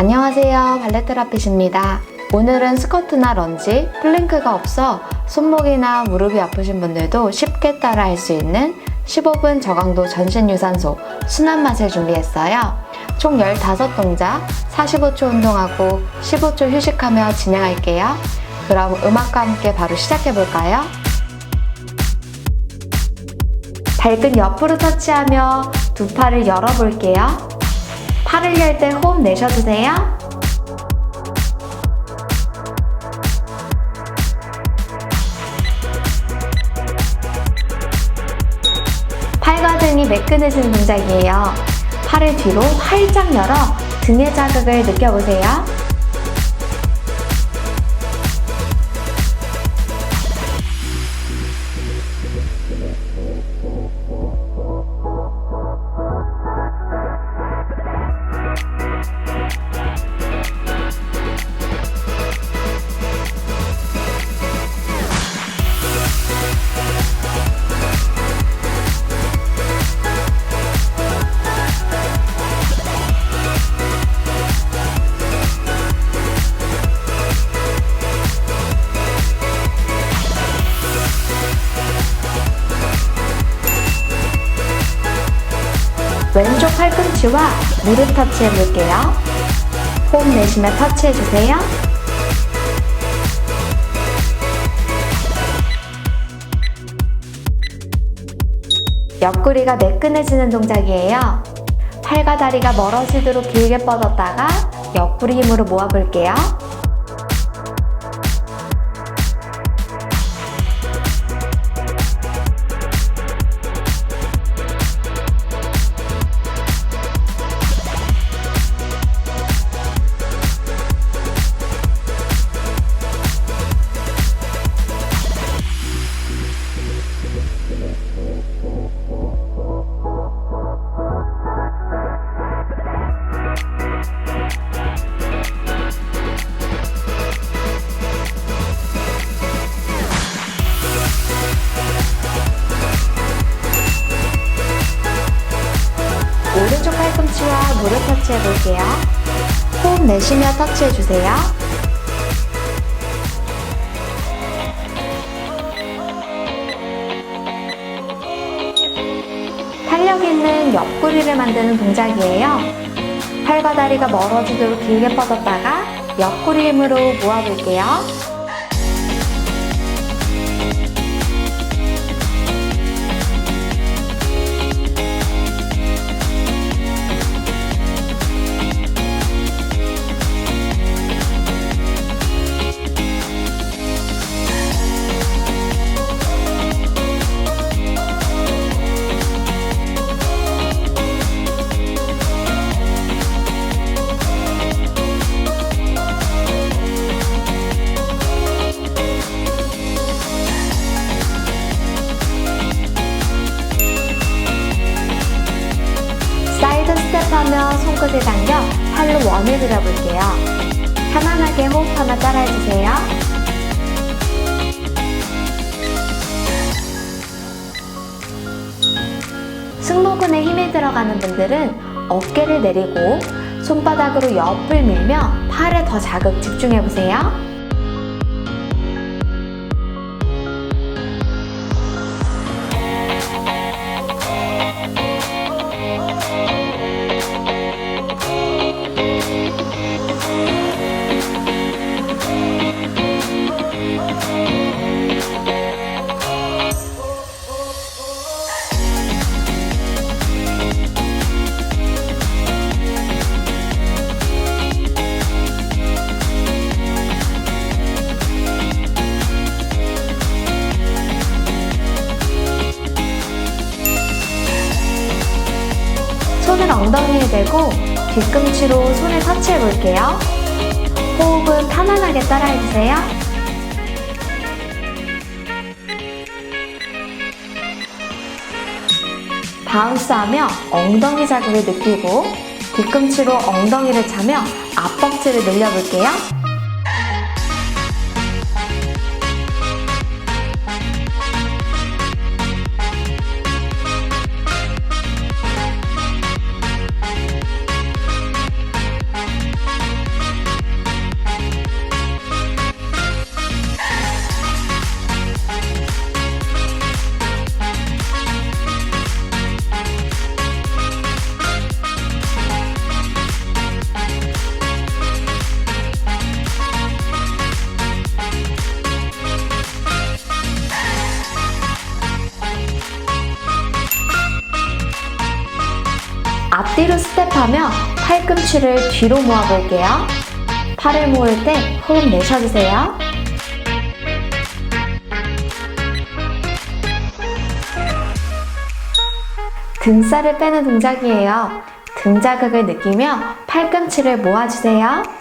안녕하세요. 발레 테라피스입니다. 오늘은 스쿼트나 런지, 플랭크가 없어 손목이나 무릎이 아프신 분들도 쉽게 따라 할 수 있는 15분 저강도 전신 유산소 순한 맛을 준비했어요. 총 15동작, 45초 운동하고 15초 휴식하며 진행할게요. 그럼 음악과 함께 바로 시작해 볼까요? 발등 옆으로 터치하며 두 팔을 열어볼게요. 팔을 열 때 호흡 내쉬어주세요. 팔과 등이 매끈해지는 동작이에요. 팔을 뒤로 활짝 열어 등의 자극을 느껴보세요. 팔꿈치와 무릎 터치 해 볼게요. 호흡 내쉬며 터치해 주세요. 옆구리가 매끈해지는 동작이에요. 팔과 다리가 멀어지도록 길게 뻗었다가 옆구리 힘으로 모아볼게요. 팔꿈치와 무릎 터치해 볼게요. 호흡 내쉬며 터치해 주세요. 탄력 있는 옆구리를 만드는 동작이에요. 팔과 다리가 멀어지도록 길게 뻗었다가 옆구리 힘으로 모아볼게요. 스텝하며 손끝을 당겨 팔로 원을 그려볼게요. 편안하게 호흡하며 따라해주세요. 승모근에 힘이 들어가는 분들은 어깨를 내리고 손바닥으로 옆을 밀며 팔에 더 자극 집중해보세요. 손을 엉덩이에 대고 뒤꿈치로 손을 터치해 볼게요. 호흡은 편안하게 따라해 주세요. 바운스하며 엉덩이 자극을 느끼고 뒤꿈치로 엉덩이를 차며 앞벅지를 늘려볼게요. 호흡하며 팔꿈치를 뒤로 모아볼게요. 팔을 모을 때 호흡 내쉬어주세요. 등살을 빼는 동작이에요. 등 자극을 느끼며 팔꿈치를 모아주세요.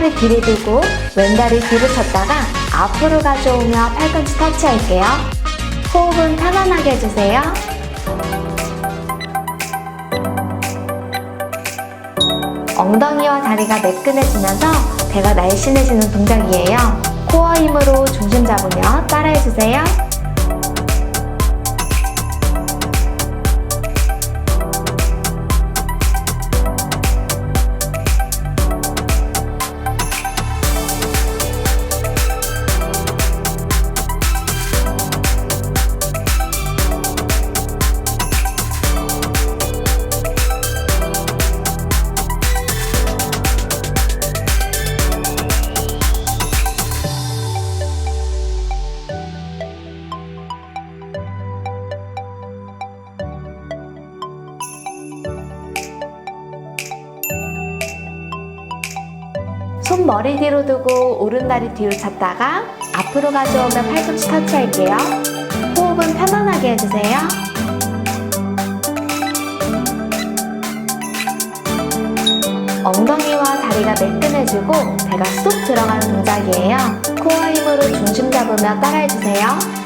손머리 뒤로 두고 왼다리 뒤로 쳤다가 앞으로 가져오며 팔꿈치 터치할게요. 호흡은 편안하게 해주세요. 엉덩이와 다리가 매끈해지면서 배가 날씬해지는 동작이에요. 코어 힘으로 중심 잡으며 따라해주세요. 손 머리 뒤로 두고 오른다리 뒤로 찼다가 앞으로 가져오면 팔꿈치 터치할게요. 호흡은 편안하게 해주세요. 엉덩이와 다리가 매끈해지고 배가 쏙 들어가는 동작이에요. 코어 힘으로 중심 잡으며 따라해주세요.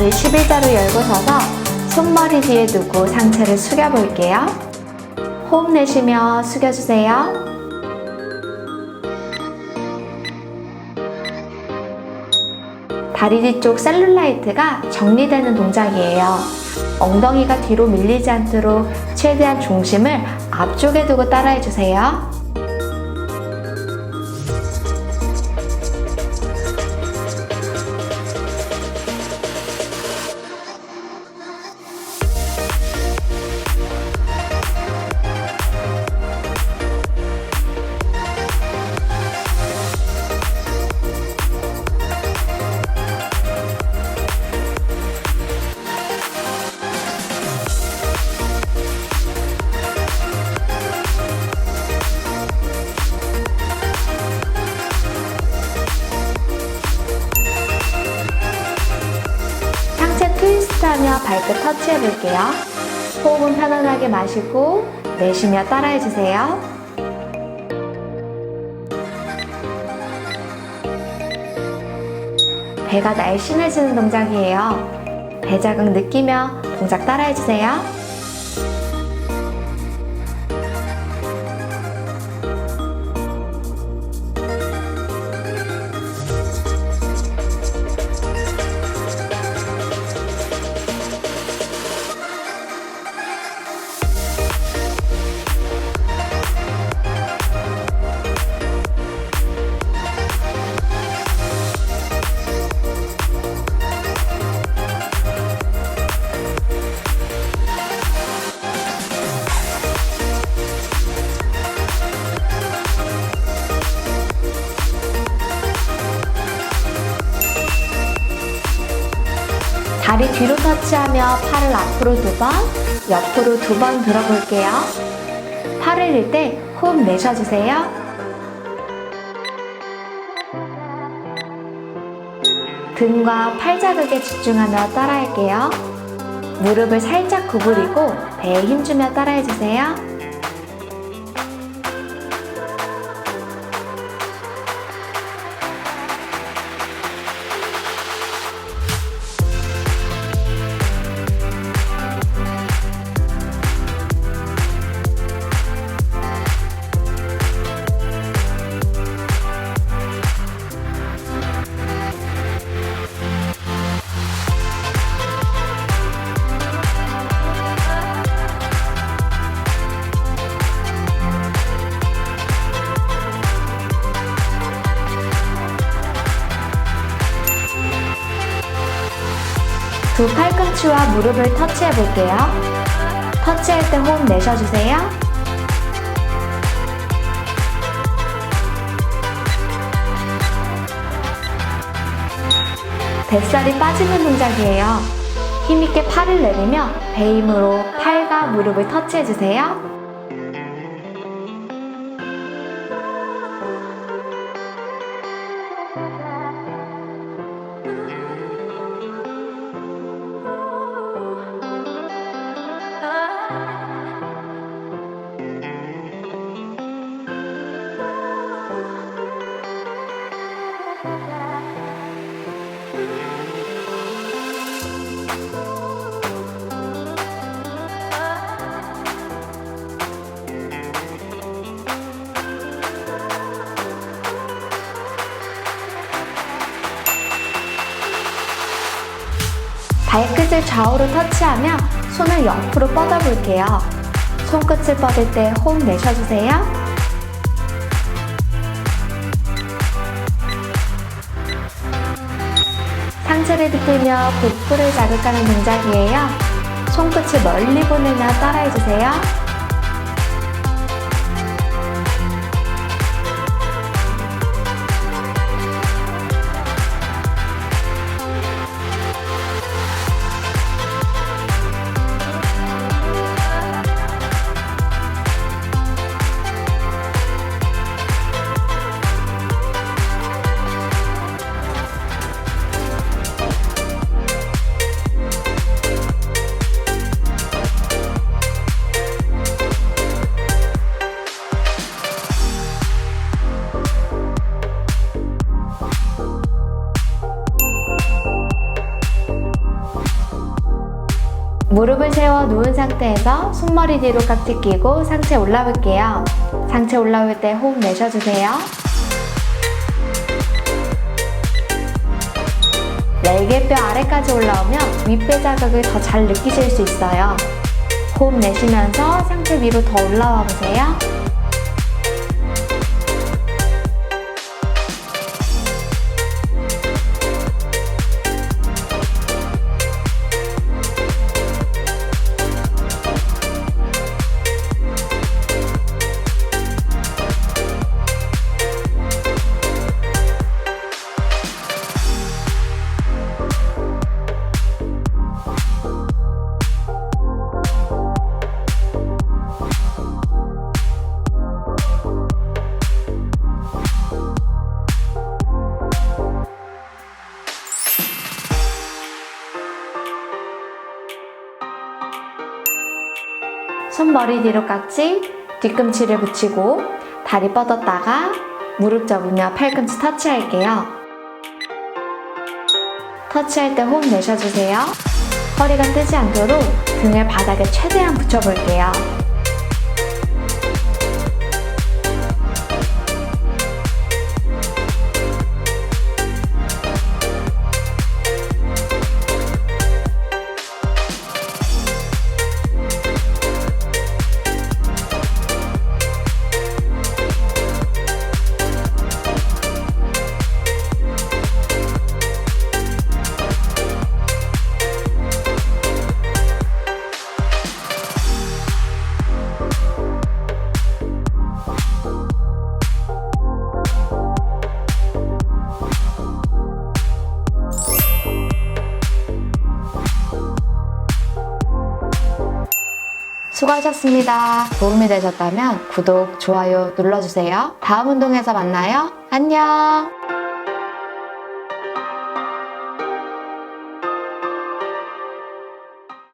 다리 11자로 열고 서서 손머리 뒤에 두고 상체를 숙여볼게요. 호흡 내쉬며 숙여주세요. 다리 뒤쪽 셀룰라이트가 정리되는 동작이에요. 엉덩이가 뒤로 밀리지 않도록 최대한 중심을 앞쪽에 두고 따라해주세요. 하며 발끝 터치해 볼게요. 호흡은 편안하게 마시고 내쉬며 따라해 주세요. 배가 날씬해지는 동작이에요. 배 자극 느끼며 동작 따라해 주세요. 뒤로 터치하며 팔을 앞으로 두 번, 옆으로 두 번 들어볼게요. 팔을 호흡 내쉬어주세요. 등과 팔 자극에 집중하며 따라할게요. 무릎을 살짝 구부리고 배에 힘주며 따라해주세요. 두 팔꿈치와 무릎을 터치해 볼게요. 터치할 때 호흡 내쉬어주세요. 뱃살이 빠지는 동작이에요. 힘있게 팔을 내리며 배 힘으로 팔과 무릎을 터치해주세요. 발끝을 좌우로 터치하며 손을 옆으로 뻗어볼게요. 손끝을 뻗을 때 호흡 내쉬어주세요. 상체를 뒤틀며 복부를 자극하는 동작이에요. 손끝을 멀리 보내며 따라해주세요. 무릎을 세워 누운 상태에서 손머리 뒤로 깍지 끼고 상체 올라올게요. 상체 올라올 때 호흡 내쉬어주세요. 날개뼈 아래까지 올라오면 윗배 자극을 더 잘 느끼실 수 있어요. 호흡 내쉬면서 상체 위로 더 올라와 보세요. 손 머리 뒤로 깍지, 뒤꿈치를 붙이고 다리 뻗었다가 무릎 접으며 팔꿈치 터치할게요. 터치할 때 호흡 내쉬어주세요. 허리가 뜨지 않도록 등을 바닥에 최대한 붙여볼게요. 하셨습니다. 도움이 되셨다면 구독, 좋아요 눌러주세요. 다음 운동에서 만나요. 안녕!